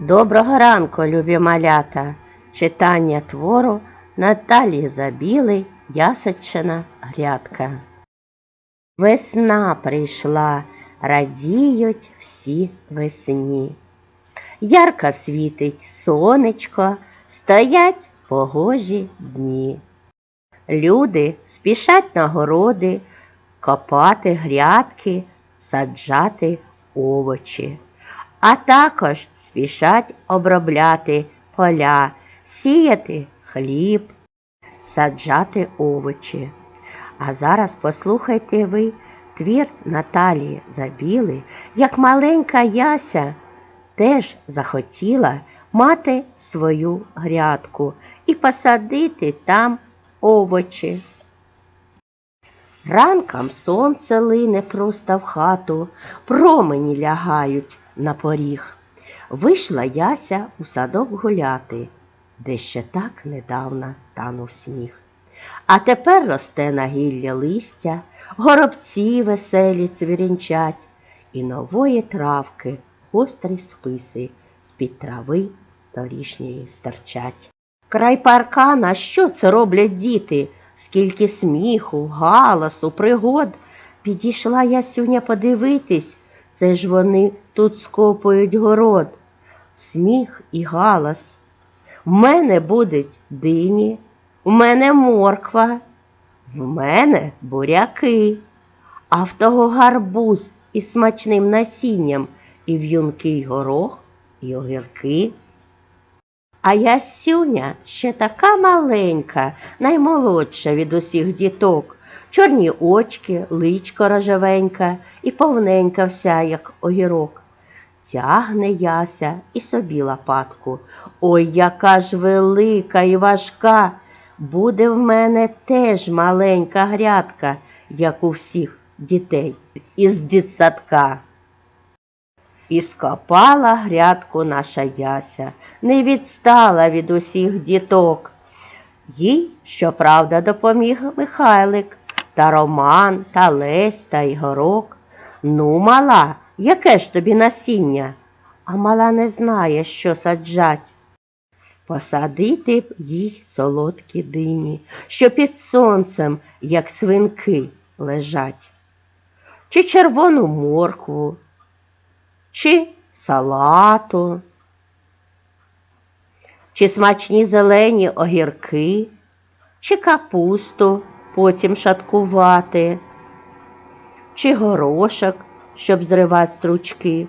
Доброго ранку, любі малята! Читання твору Наталії Забілий, Ясочина грядка. Весна прийшла, радіють всі весні. Ярко світить сонечко, стоять погожі дні. Люди спішать на городи, копати грядки, саджати овочі а також спішать обробляти поля, сіяти хліб, саджати овочі. А зараз послухайте ви твір Наталії Забіли, як маленька яся теж захотіла мати свою грядку і посадити там овочі. Ранком сонце лине просто в хату, промені лягають на поріг. Вийшла яся у садок гуляти, де ще так недавно танув сніг. А тепер росте на гілля листя, горобці веселі цвірінчать, і нової травки гострі списи з-під трави торішньої стирчать. Край паркана, що це роблять діти? Скільки сміху, галасу, пригод. Підійшла Ясюня подивитись, це ж вони тут скопують город. Сміх і галас. В мене будуть дині, в мене морква, в мене буряки, а в того гарбуз із смачним насінням і в'юнкий горох, і огірки. А Ясюня ще така маленька, наймолодша від усіх діток, чорні очки, личко рожевенька і повненька вся, як огірок. Тягне яся і собі лопатку. Ой, яка ж велика і важка. Буде в мене теж маленька грядка, як у всіх дітей із дитсадка. І скопала грядку наша яся, не відстала від усіх діток. Їй, щоправда, допоміг Михайлик та Роман, та Лесь та Ігорок. Ну, мала, яке ж тобі насіння? А мала не знає, що саджать. Посадити б їй солодкі дині, що під сонцем, як свинки, лежать, чи червону моркву, чи салату, чи смачні зелені огірки, чи капусту потім шаткувати, чи горошок, щоб зривати стручки.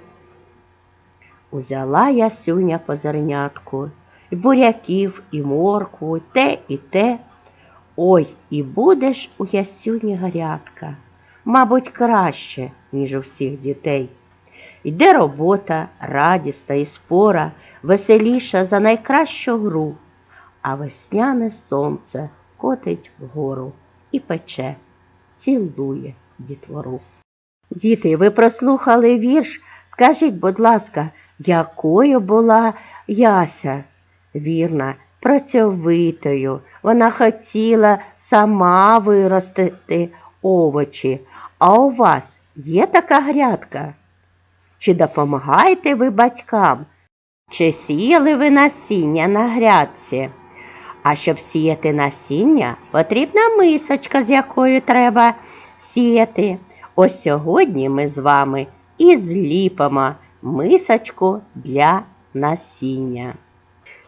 Узяла ясюня по зернятку, і буряків, і моркву, і те, і те. Ой, і будеш у ясюні гарятка, мабуть, краще, ніж у всіх дітей. Йде робота, радісна і спора, веселіша за найкращу гру, а весняне сонце котить вгору і пече, цілує дітвору. Діти, ви прослухали вірш? Скажіть, будь ласка, якою була Яся? Вірна, працьовитою. Вона хотіла сама виростити овочі. А у вас є така грядка? Чи допомагаєте ви батькам? Чи сіяли ви насіння на грядці? А щоб сіяти насіння, потрібна мисочка, з якою треба сіяти. Ось сьогодні ми з вами і зліпимо мисочку для насіння.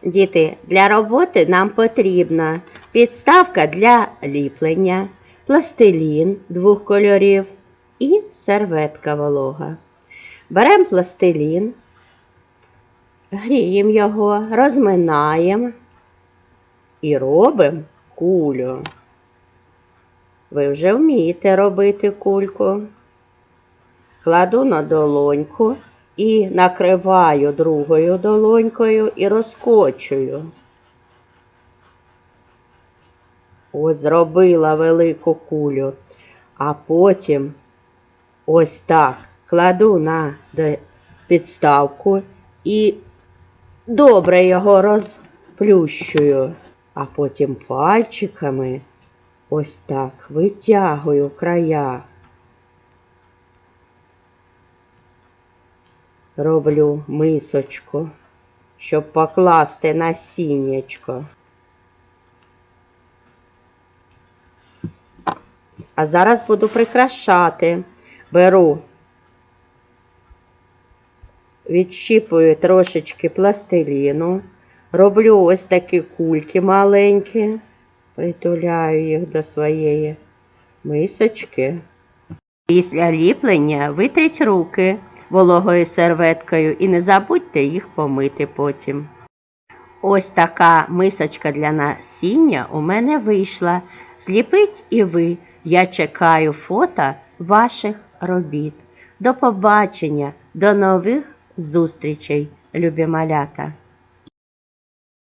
Діти, для роботи нам потрібна підставка для ліплення, пластилін двох кольорів і серветка волога. Беремо пластилін, гріємо його, розминаємо і робимо кулю. Ви вже вмієте робити кульку. Кладу на долоньку і накриваю другою долонькою і розкочую. Ось зробила велику кулю, а потім ось так кладу на підставку і добре його розплющую, а потім пальчиками ось так витягую края. Роблю мисочку. щоб покласти насіннячко. А зараз буду прикрашати. Беру, відщіпую трошечки пластиліну, роблю ось такі кульки маленькі, притуляю їх до своєї мисочки. Після ліплення витріть руки вологою серветкою і не забудьте їх помити потім. Ось така мисочка для насіння у мене вийшла. Зліпіть і ви. Я чекаю фото ваших робіт. До побачення, до нових зустрічей, любі малята!